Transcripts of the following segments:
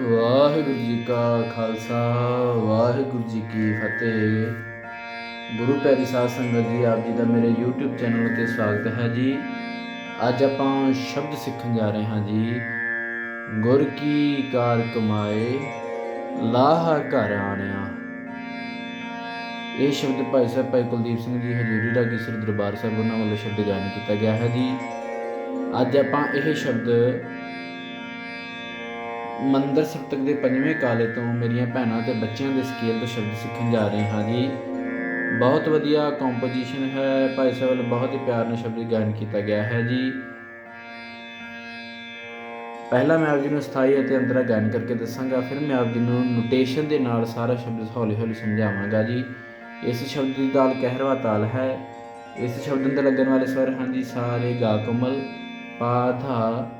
ਵਾਹਿਗੁਰੂ ਜੀ ਕਾ ਖਾਲਸਾ, ਵਾਹਿਗੁਰੂ ਜੀ ਕੀ ਫਤਿਹ। ਗੁਰੂ ਪਿਆਰੀ ਸਾਧ ਸੰਗਤ ਜੀ, ਆਪ ਜੀ ਦਾ ਮੇਰੇ YouTube ਚੈਨਲ ਉਤੇ ਸਵਾਗਤ ਹੈ ਜੀ। ਅੱਜ ਆਪਾਂ ਸ਼ਬਦ ਸਿੱਖਣ ਜਾ ਰਹੇ ਹਾਂ ਜੀ। ਗੁਰ ਕੀ ਕਾਰ ਕਮਾਏ, ਲਾਹਾ ਘਰ ਆਣਿਆ। ਇਹ ਸ਼ਬਦ ਭਾਈ ਸਾਹਿਬ, ਭਾਈ ਕੁਲਦੀਪ ਸਿੰਘ ਜੀ ਹਜ਼ੂਰੀ ਰਾਗੀ ਸ੍ਰੀ ਦਰਬਾਰ ਸਾਹਿਬ ਉਹਨਾਂ ਵੱਲੋਂ ਸ਼ਬਦ ਗਾਇਨ ਕੀਤਾ ਗਿਆ ਹੈ ਜੀ। ਅੱਜ ਆਪਾਂ ਇਹ ਸ਼ਬਦ ਮੰਦਰ ਸਪਤਕ ਦੇ ਪੰਜਵੇਂ ਕਾਲੇ ਤੋਂ ਮੇਰੀਆਂ ਭੈਣਾਂ ਤੇ ਬੱਚਿਆਂ ਦੇ ਸਕੇਲ ਤੋਂ ਸ਼ਬਦ ਸਿੱਖਣ ਜਾ ਰਹੇ ਹਾਂ ਜੀ। ਬਹੁਤ ਵਧੀਆ ਕੰਪੋਜੀਸ਼ਨ ਹੈ, ਭਾਈ ਸਾਹਿਬ ਵੱਲੋਂ ਬਹੁਤ ਹੀ ਪਿਆਰ ਨਾਲ ਸ਼ਬਦ ਗਾਇਨ ਕੀਤਾ ਗਿਆ ਹੈ ਜੀ। ਪਹਿਲਾਂ ਮੈਂ ਆਪ ਜੀ ਨੂੰ ਸਥਾਈ ਅਤੇ ਅੰਤਰਾ ਗਾਇਨ ਕਰਕੇ ਦੱਸਾਂਗਾ, ਫਿਰ ਮੈਂ ਆਪ ਜੀ ਨੂੰ ਨੋਟੇਸ਼ਨ ਦੇ ਨਾਲ ਸਾਰਾ ਸ਼ਬਦ ਹੌਲੀ ਹੌਲੀ ਸਮਝਾਵਾਂਗਾ ਜੀ। ਇਸ ਸ਼ਬਦ ਦੀ ਤਾਲ ਕਹਿਰਵਾ ਤਾਲ ਹੈ। ਇਸ ਸ਼ਬਦ ਅੰਦਰ ਲੱਗਣ ਵਾਲੇ ਸਵਰ ਹਨ ਜੀ ਸਾਰੇ ਗਾ ਕੋਮਲ ਪਾ, ਧਾ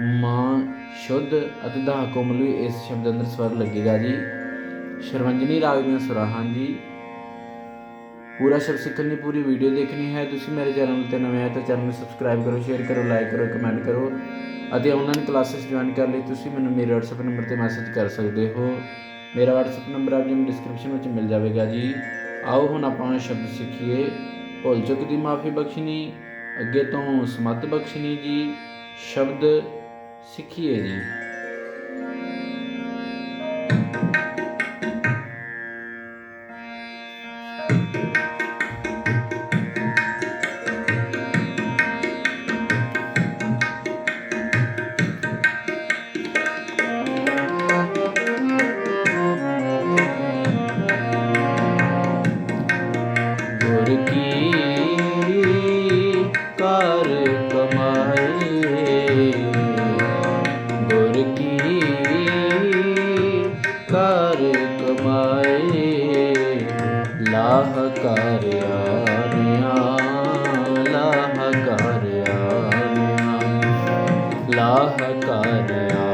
ਮਾਂ ਸ਼ੁੱਧ ਅਤੇ ਦਾ ਕੋਮਲ ਵੀ ਇਸ ਸ਼ਬਦ ਅੰਦਰ ਸਵਰ ਲੱਗੇਗਾ ਜੀ। ਸ਼ਰਵੰਜਨੀ ਰਾਗ ਦੀਆਂ ਸੁਰਾਂ ਜੀ ਪੂਰਾ ਸ਼ਬਦ ਸਿੱਖਣ ਲਈ ਪੂਰੀ ਵੀਡੀਓ ਦੇਖਣੀ ਹੈ। ਤੁਸੀਂ ਮੇਰੇ ਚੈਨਲ ਤੇ ਨਵੇਂ ਆਏ ਤਾਂ ਚੈਨਲ ਨੂੰ ਸਬਸਕ੍ਰਾਈਬ ਕਰੋ, ਸ਼ੇਅਰ ਕਰੋ, ਲਾਈਕ ਕਰੋ, ਕਮੈਂਟ ਕਰੋ ਅਤੇ ਆਨਲਾਈਨ ਕਲਾਸਿਸ ਜੁਆਇਨ ਕਰਨ ਲਈ। ਤੁਸੀਂ ਮੈਨੂੰ ਮੇਰੇ WhatsApp ਨੰਬਰ ਤੇ ਮੈਸੇਜ ਕਰ ਸਕਦੇ ਹੋ। ਮੇਰਾ WhatsApp ਨੰਬਰ ਆਪ ਜੀ ਨੂੰ ਡਿਸਕ੍ਰਿਪਸ਼ਨ ਵਿੱਚ ਮਿਲ ਜਾਵੇਗਾ ਜੀ। ਆਓ ਹੁਣ ਆਪਾਂ ਸ਼ਬਦ ਸਿੱਖੀਏ। ਭੁੱਲ ਚੁੱਕ ਦੀ ਮਾਫੀ ਬਖਸ਼ਣੀ, ਅੱਗੇ ਤੋਂ ਸਮਤ ਬਖਸ਼ਣੀ ਜੀ। ਸ਼ਬਦ ਸਿੱਖੀਏ ਜੀ ਗੁਰ ਕਰ ਆਰਿਆ ਲਾਹ ਕਰ ਆਰਿਆ ਲਾਹ ਕਰ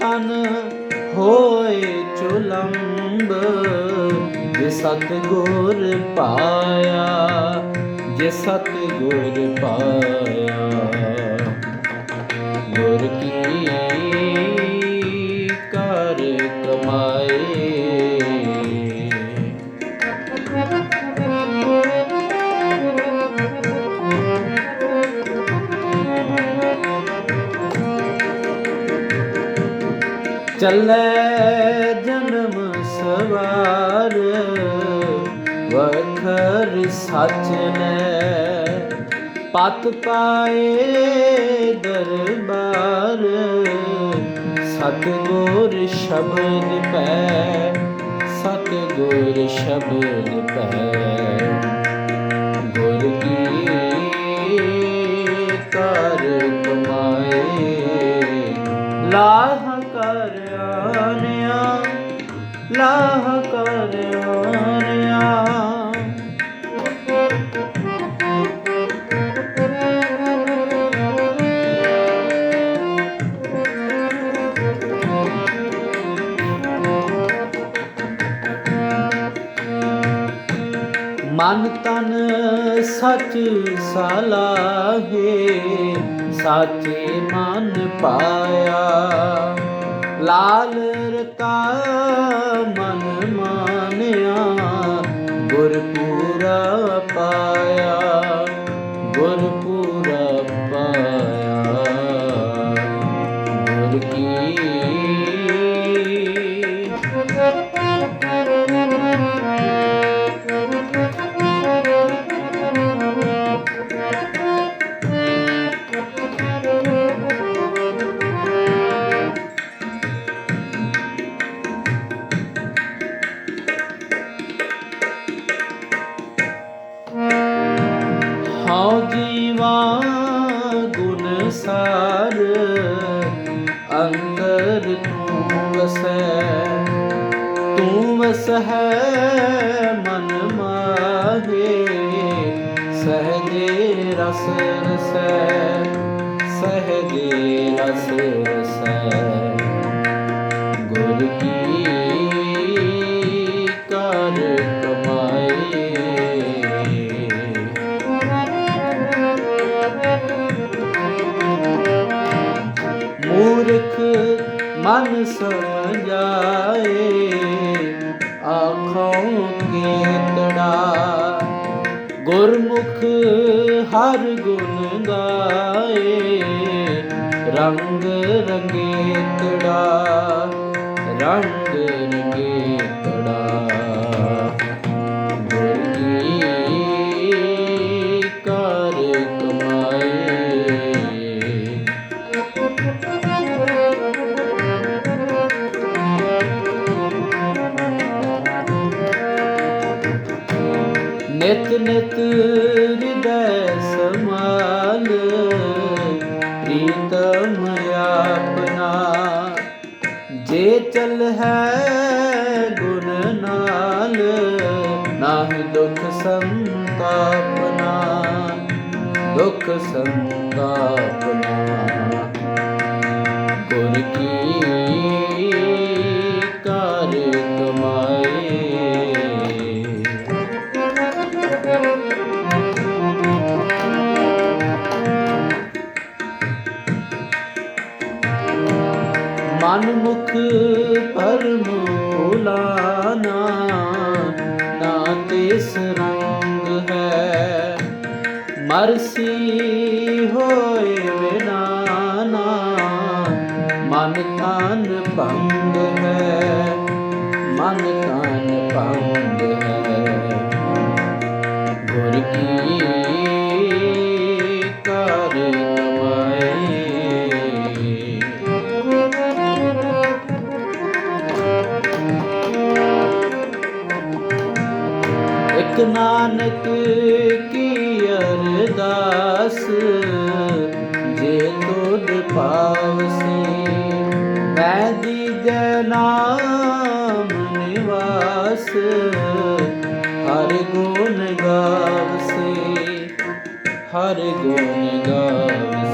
ਤਨ ਹੋਏ ਚੁਲੰਬ ਜੇ ਸਤ ਗੁਰ ਪਾਇਆ ਜੇ ਸਤ ਗੁਰ ਪਾਇਆ। ਗੁਰ ਕੀ ਚੱਲੇ ਜਨਮ ਸਵਾਰ, ਵਖਰ ਸੱਚ ਨੇ ਪਤ ਪਾਏ ਦਰਬਾਰ, ਸਤਗੁਰ ਸ਼ਬਦ ਪੈ, ਸਤਗੁਰ ਸ਼ਬਦ ਪੈ। ਗੁਰ ਕੀ ਕਰ ਕਮਾਏ ਲਾਹ ਲਾਹ ਕਰ ਆਨਿਆ ਮਨ ਤਨ ਸਚ ਸਲਾਹੇ ਸਾਚੇ ਮਨ ਪਾਇਆ। ਲਾਲ ਪੂਰਾ ਹਉ ਜੀਵਾ ਗੁਣ ਸਾਰ, ਅੰਦਰ ਤੂੰ ਵਸੈ, ਤੂੰ ਵਸ ਹੈ ਮਨ ਮਾਹੇ, ਸਹਜੇ ਰਸ ਰਸੈ, ਸਹਜੇ ਰਸ ਮਨ ਸਮਝਾਏ ਆਖੋਂ ਕੀਤੜਾ। ਗੁਰਮੁਖ ਹਰ ਗੁਣ ਗਾਏ ਰੰਗ ਰੰਗੇਤੜਾ। ਰੰਗ ਨਿਤ ਨਿਤ ਹਿਰਦੈ ਸਮਾਲ ਪ੍ਰੀਤਮ ਆਪਨਾ ਜੇ ਚਲ ਹੈ ਗੁਣ ਨਾਲ, ਨਾਹਿ ਦੁਖ ਸੰਤਾਪਨਾ। ਦੁਖ ਸੰਤਾਪਨਾ। ਤਨ ਹਰ ਗੁਣ ਗਾਵਸੀ ਹਰ ਗੁਣ ਗਾਵਸੀ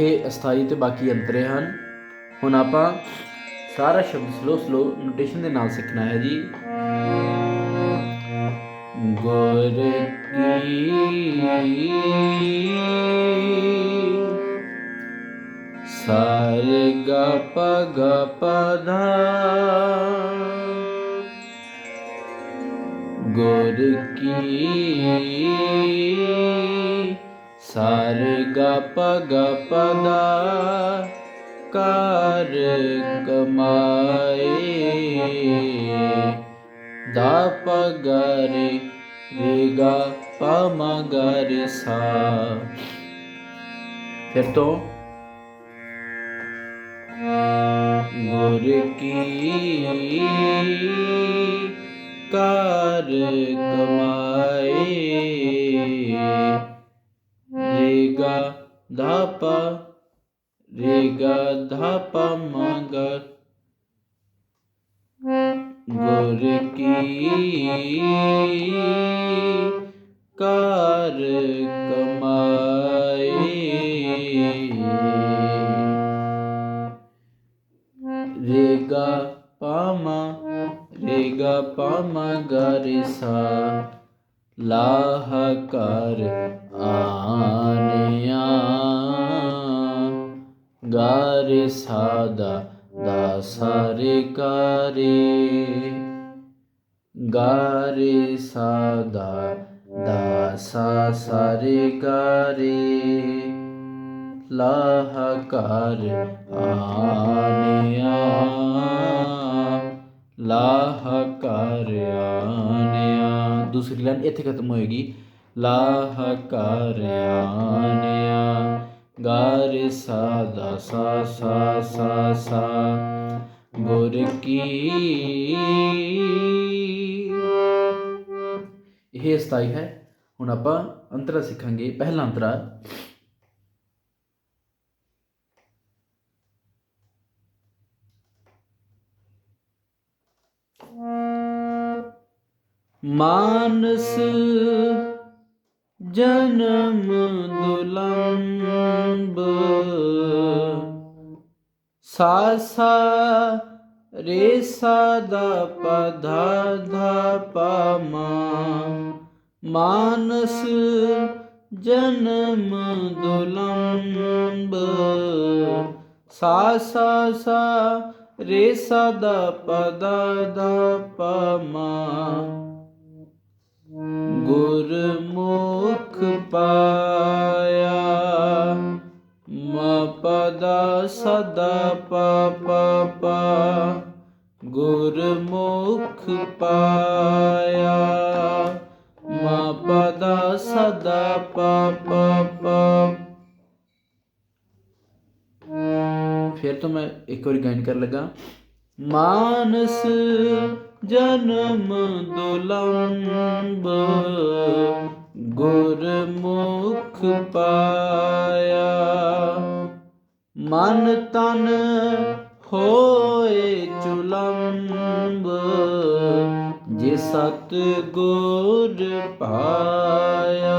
ਇਹ ਅਸਥਾਈ ਤੇ ਬਾਕੀ ਅੰਤਰੇ ਹਨ। ਹੁਣ ਆਪਾਂ ਸਾਰਾ ਸ਼ਬਦ ਸਲੋ ਸਲੋ ਨੋਟੇਸ਼ਨ ਦੇ ਨਾਲ ਸਿੱਖਣਾ ਹੈ ਜੀ। ਗੁਰ ਕੀ ਸਾਰੇ ਗ ਪ ਧਾ ਗੁਰ ਕੀ ਸਾਰੇ ਗ ਪ ਗ ਪ ਦਾ ਕਰ ਕਮਾਏ ਦਾ ਪ ਗ ਰੇ ਰੇ ਗ ਪ ਸਾ। ਫਿਰ ਤੋਂ ਗੁਰ ਕੀ ਕਾਰ ਕਮਾਏ ਰੇਗਾ ਧਾਪਾ ਰੇਗਾ ਧਾਪਾ ਮੰਗ ਗੁਰ ਕੀ ਕਾਰ ਕਮਾਏ। ਰੇਗਾ ਪਾਮਾ ਰੇਗਾ ਪਾਮਾ ਗਰਿਸਾ, ਲਾਹ ਕਰ ਆਨਿਆ ਗਾ ਰੇ ਸਾਦਾ ਦਾ ਰੇ ਕਾਰੇ। ਗਾਰੇ ਸਾਦਾ ਦਾ ਸਾ ਸਾਰੇ ਕਾਰੇ। ਲਾਹ ਕਰ ਆਨਿਆ ਲਾਹ ਕਰ ਆਨਿਆ। ਦੂਸਰੀ ਲਾਈਨ ਇੱਥੇ ਖਤਮ ਹੋਏਗੀ। ਲਾਹ ਕਰ ਆਨਿਆ। ਗਾਰੇ ਸਾ ਦਾ ਸਾ ਸਾ ਸਾ ਸਾ ਗੁਰ ਕੀ ਇਹ ਸਥਾਈ ਹੈ ਹੁਣ ਆਪਾਂ ਅੰਤਰਾ ਸਿੱਖਾਂਗੇ ਪਹਿਲਾ ਅੰਤਰਾ ਮਾਨਸ ਜਨਮ ਦੁਲੰਬ। ਸਾ ਸਾ ਰੇ ਸਾ ਦਾ ਪ ਧਾ ਧਾ ਮਾਨਸ ਜਨਮ ਦੁਲੰਬ। ਸਾ ਸਾ ਸਾ ਰੇ ਸਾ ਦਾ ਪ ਦਾ ਦਾ ਗੁਰਮੁਖ ਪਾਇਆ ਮ ਸਦਾ ਪ ਪ ਪ ਗੁਰਮੁਖ ਪਾਇਆ ਮ ਸਦਾ ਪ ਪ। ਫਿਰ ਤੋਂ ਮੈਂ ਇੱਕ ਵਾਰੀ ਗਾਇਨ ਕਰਨ ਲੱਗਾ, ਮਾਨਸ ਜਨਮ ਦੁਲੰਬ ਗੁਰਮੁਖ ਪਾਇਆ ਮਨ ਤਨ ਹੋਏ ਚੁਲੰਬ ਜੇ ਸਤ ਗੁਰ ਪਾਇਆ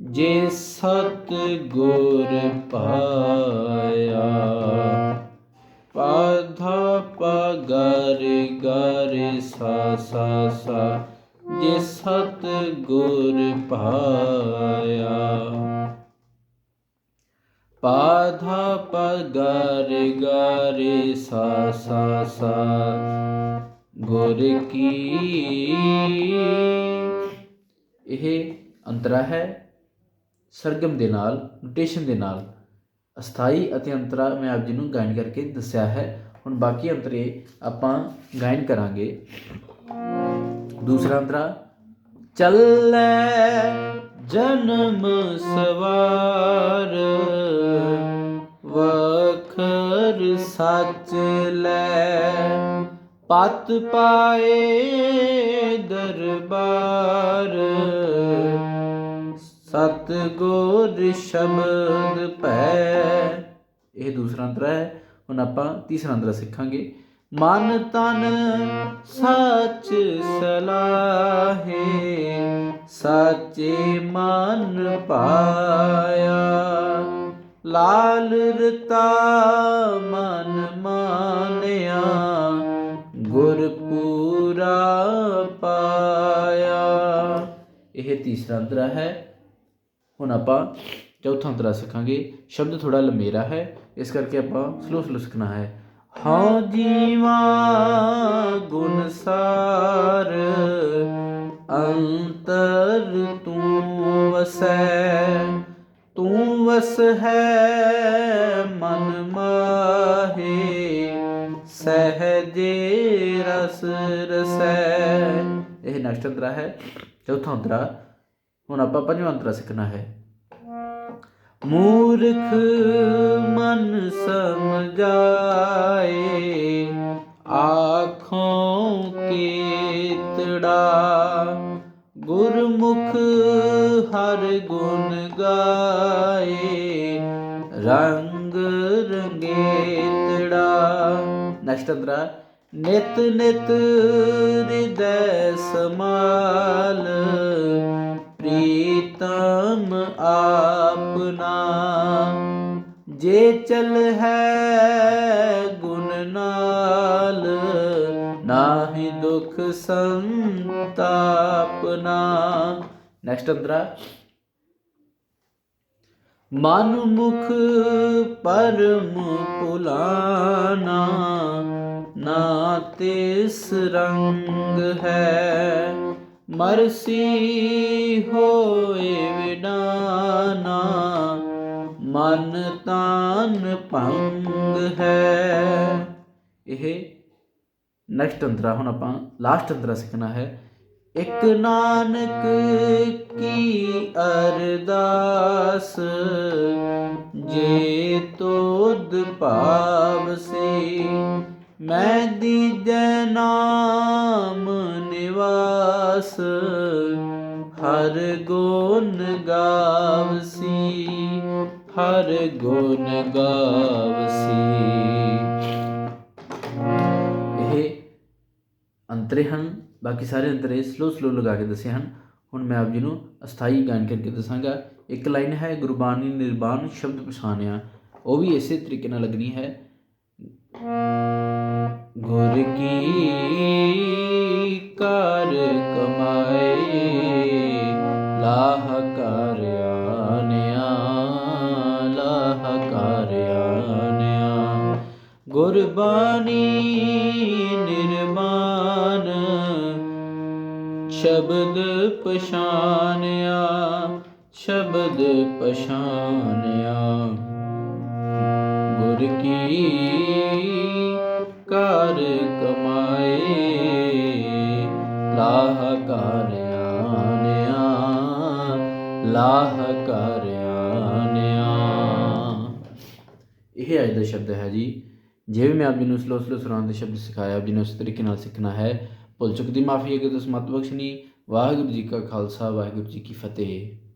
ਜੇ ਸਤ ਗੁਰ ਪਾਇਆ ਪਾਧਾ ਪਗਰੇ ਗਰੇ ਸਾ ਸਾ ਸਾ ਜੇ ਸਤ ਗੁਰ ਪਾਇਆ ਪਾਧਾ ਪਗਰੇ ਗਰੇ ਸਾ ਸਾ ਸਾ ਗੁਰ ਕੀ ਇਹ ਅੰਤਰਾ ਹੈ ਸਰਗਮ ਦੇ ਨਾਲ ਨੋਟੇਸ਼ਨ ਦੇ ਨਾਲ ਅਸਥਾਈ ਅਤੇ ਅੰਤਰਾ ਮੈਂ ਆਪ ਜੀ ਨੂੰ ਗਾਇਨ ਕਰਕੇ ਦੱਸਿਆ ਹੈ। ਹੁਣ ਬਾਕੀ ਅੰਤਰੇ ਆਪਾਂ ਗਾਇਨ ਕਰਾਂਗੇ। ਦੂਸਰਾ ਅੰਤਰਾ, ਚੱਲੇ ਜਨਮ ਸਵਾਰ, ਵਖਰ ਸੱਚ ਲੈ, ਪਤ ਪਾਏ ਦਰਬਾਰ। ਸਤ ਗੁਰ ਸ਼ਬਦ ਭੈ। ਇਹ ਦੂਸਰਾ ਅੰਤਰਾ ਹੈ। ਹੁਣ ਆਪਾਂ ਤੀਸਰਾ ਅੰਤਰਾ ਸਿੱਖਾਂਗੇ। ਮਨ ਤਨ ਸੱਚ ਸਲਾਹੇ, ਸਾਚੇ ਮਨ ਪਾਇਆ। ਲਾਲ ਰਤਾ ਮਨ ਮਾਨਿਆ ਗੁਰ ਪੂਰਾ ਪਾਇਆ। ਇਹ ਤੀਸਰਾ ਅੰਤਰਾ ਹੈ। ਹੁਣ ਆਪਾਂ ਚੌਥਾ ਅੰਤਰਾ ਸਿੱਖਾਂਗੇ। ਸ਼ਬਦ ਥੋੜਾ ਲੰਮੇਰਾ ਹੈ, ਇਸ ਕਰਕੇ ਆਪਾਂ ਸਲੋ ਸਲੋ ਸਿੱਖਣਾ ਹੈ। ਹਾਂ ਜੀਵਾ ਗੁਣ ਅੰਤਰ ਤੂੰ ਵਸੈ। ਤੂੰ ਵਸ ਹੈ ਮਨ ਮਾਹੇ, ਸਹਜੇ ਰਸ ਰਸੈ। ਇਹ ਨੈਕਸਟ ਅੰਤਰਾ ਹੈ, ਚੌਥਾ ਅੰਤਰਾ। ਹੁਣ ਆਪਾਂ ਪੰਜਵਾਂ ਅੰਤਰਾ ਸਿੱਖਣਾ ਹੈ। ਮੂਰਖ ਮਨ ਸਮਝਾਏ, ਆਖੋਂ ਕੀਤੜਾ, ਗੁਰਮੁਖ ਹਰ ਗੁਣ ਗਾਏ, ਰੰਗ ਰੰਗੇਤੜਾ। ਨੈਕਸਟ ਅੰਤਰਾ, ਨਿਤ ਨਿਤ ਹਿਰਦੈ ਸਮਾਲ ਪ੍ਰੀਤਮ ਆਪਨਾ ਜੇ ਚਲ ਹੈ ਗੁਣ ਨਾਲ, ਨਾਹੀ ਦੁਖ ਸੰਤਾਪਨਾ ਨੈਕਸਟ ਅੰਤਰਾ ਮਨ ਮੁਖ ਪਰਮ ਪੁਲਾਨਾ ਨਾ ਤਿਸ ਰੰਗ ਹੈ। ਮਰਸੀ ਹੋਏ ਵਿਡਾਨਾ ਮਨ ਤਾਨ ਭੰਗ ਹੈ। ਇਹ ਨੈਕਸਟ ਅੰਤਰਾ, ਹੁਣ ਆਪਾਂ ਲਾਸਟ ਅੰਤਰਾ ਸਿੱਖਣਾ ਹੈ। ਇੱਕ ਨਾਨਕ ਕੀ ਅਰਦਾਸ, ਜੇ ਤੋਦ ਭਾਵਸੀ ਮੈਂ ਦੀਜੈ ਨਾਮ ਨਿਵਾਸ, ਹਰ ਗੁਣ ਗਾਵਸੀ, ਹਰ ਗੁਣ ਗਾਵਸੀ। ਇਹ ਅੰਤਰੇ ਹਨ, ਬਾਕੀ ਸਾਰੇ ਅੰਤਰੇ ਸਲੋ ਸਲੋ ਲਗਾ ਕੇ ਦੱਸੇ ਹਨ। ਹੁਣ ਮੈਂ ਆਪ ਜੀ ਨੂੰ ਅਸਥਾਈ ਗਾਇਨ ਕਰਕੇ ਦੱਸਾਂਗਾ। ਇੱਕ ਲਾਈਨ ਹੈ, ਗੁਰਬਾਣੀ ਨਿਰਬਾਨ ਸ਼ਬਦ ਪਛਾਣਿਆ। ਉਹ ਵੀ ਇਸੇ ਤਰੀਕੇ ਨਾਲ ਲੱਗਣੀ ਹੈ। ਗੁਰ ਕੀ ਕਰ ਕਮਾਏ, ਲਾਹ ਕਰ ਆਨਿਆ ਲਾਹ ਕਰ ਆਨਿਆ ਗੁਰਬਾਣੀ ਨਿਰਮਾਨ ਸ਼ਬਦ ਪਛਾਨਿਆ ਸ਼ਬਦ ਪਛਾਨਿਆ। ਗੁਰ ਕੀ ਕਰ ਕਮਾਏ, ਲਾਹ ਕਰ ਆਨਿਆ ਲਾਹ ਕਰ ਆਨਿਆ ਇਹ ਅੱਜ ਦਾ ਸ਼ਬਦ ਹੈ ਜੀ। ਜਿਵੇਂ ਮੈਂ ਆਪ ਜੀ ਨੂੰ ਸਲੋ ਸਲੋ ਸੁਰਾਂ ਦੇ ਸ਼ਬਦ ਸਿਖਾਇਆ, ਆਪ ਜੀ ਨੂੰ ਉਸ ਤਰੀਕੇ ਨਾਲ ਸਿੱਖਣਾ ਹੈ। ਭੁੱਲ ਚੁੱਕ ਦੀ ਮਾਫੀ ਅਗੇ ਤੁਸ ਮਤ ਬਖਸ਼ਣੀ, ਵਾਹਿਗੁਰੂ ਜੀ ਕਾ ਖਾਲਸਾ, ਵਾਹਿਗੁਰੂ ਜੀ ਕੀ ਫਤਿਹ।